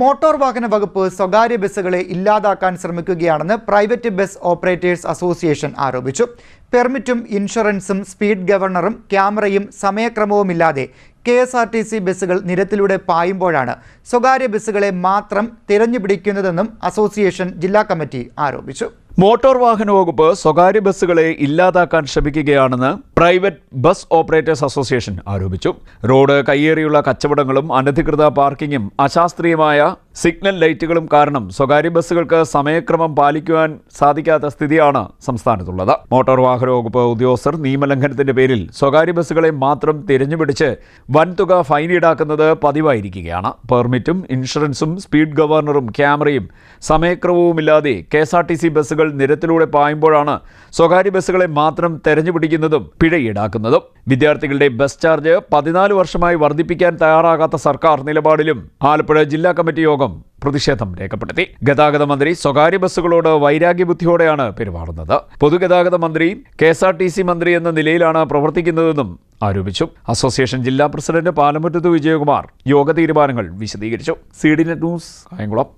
Motor വാഹന വകുപ്പ് സ്വകാര്യ ബസ്സുകളെ ഇല്ലാതാക്കാൻ ശ്രമിക്കുകയാണെന്ന് പ്രൈവറ്റ് ബസ് ഓപ്പറേറ്റേഴ്സ് അസോസിയേഷൻ ആരോപിച്ചു. പെർമിറ്റും ഇൻഷുറൻസും സ്പീഡ് ഗവർണറും ക്യാമറയും സമയക്രമവുമില്ലാതെ K S R T C ബസ്സുകൾ നിരത്തിലൂടെ പായുമ്പോഴാണ് സ്വകാര്യ ബസ്സുകളെ മാത്രം തിരഞ്ഞുപിടിക്കുന്നതെന്നും അസോസിയേഷൻ ജില്ലാ കമ്മിറ്റി ആരോപിച്ചു. മോട്ടോർ വാഹന വകുപ്പ് സ്വകാര്യ ബസ്സുകളെ ഇല്ലാതാക്കാൻ ശ്രമിക്കുകയാണെന്ന് പ്രൈവറ്റ് ബസ് ഓപ്പറേറ്റേഴ്സ് അസോസിയേഷൻ ആരോപിച്ചു. റോഡ് കയ്യേറിയുള്ള കച്ചവടങ്ങളും അനധികൃത പാർക്കിങ്ങും അശാസ്ത്രീയമായ സിഗ്നൽ ലൈറ്റുകളും കാരണം സ്വകാര്യ ബസ്സുകൾക്ക് സമയക്രമം പാലിക്കുവാൻ സാധിക്കാത്ത സ്ഥിതിയാണ് സംസ്ഥാനത്തുള്ളത്. മോട്ടോർ വാഹന വകുപ്പ് ഉദ്യോഗസ്ഥർ നിയമലംഘനത്തിന്റെ പേരിൽ സ്വകാര്യ ബസ്സുകളെ മാത്രം തിരഞ്ഞുപിടിച്ച് വൻതുക ഫൈൻ ഈടാക്കുന്നത് പതിവായിരിക്കുകയാണ്. പെർമിറ്റും ഇൻഷുറൻസും സ്പീഡ് ഗവർണറും ക്യാമറയും സമയക്രമവുമില്ലാതെ K S R T C ബസ്സുകൾ നിരത്തിലൂടെ പായുമ്പോഴാണ് സ്വകാര്യ ബസ്സുകളെ മാത്രം തെരഞ്ഞുപിടിക്കുന്നതും പിഴ ഈടാക്കുന്നതും വിദ്യാർത്ഥികളുടെ ബസ് ചാർജ് പതിനാല് വർഷമായി വർദ്ധിപ്പിക്കാൻ തയ്യാറാകാത്ത സർക്കാർ നിലപാടിലും ആലപ്പുഴ ജില്ലാ കമ്മിറ്റി യോഗം പ്രതിഷേധം രേഖപ്പെടുത്തി. ഗതാഗത മന്ത്രി സ്വകാര്യ ബസ്സുകളോട് വൈരാഗ്യ ബുദ്ധിയോടെയാണ് പെരുമാറുന്നത്. പൊതുഗതാഗത മന്ത്രി K S R T C മന്ത്രി എന്ന നിലയിലാണ് പ്രവർത്തിക്കുന്നതെന്നും ആരോപിച്ചു. അസോസിയേഷൻ ജില്ലാ പ്രസിഡന്റ് പാലമുറ്റത്ത് വിജയകുമാർ യോഗ തീരുമാനങ്ങൾ വിശദീകരിച്ചു. C D net news Kayamkulam.